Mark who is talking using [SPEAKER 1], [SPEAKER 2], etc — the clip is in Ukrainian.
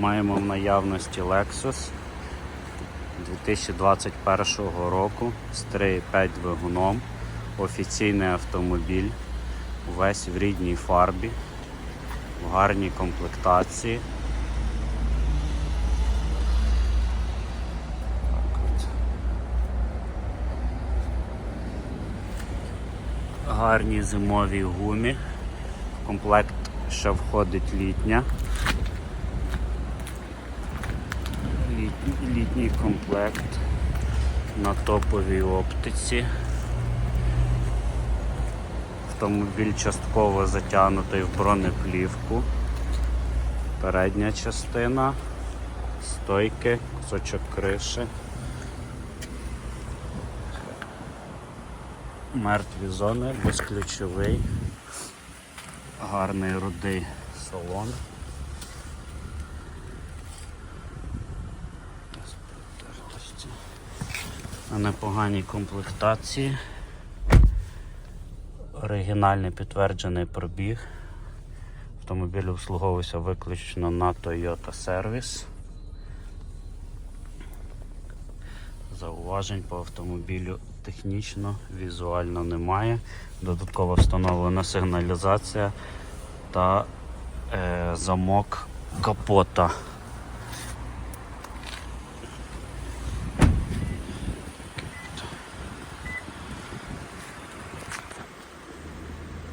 [SPEAKER 1] Маємо в наявності Lexus 2021 року з 3,5 двигуном. Офіційний автомобіль. Весь в рідній фарбі, в гарній комплектації. Гарні зимові гумі. В комплект ще входить літня. Літній, комплект на топовій оптиці. Автомобіль частково затягнутий в бронеплівку. Передня частина, стойки, кусочок криші. Мертві зони, безключовий, гарний рудий салон. На непоганій комплектації. Оригінальний підтверджений пробіг. Автомобіль обслуговувався виключно на Toyota Service. Зауважень по автомобілю технічно, візуально немає. Додатково встановлена сигналізація та е, замок капота.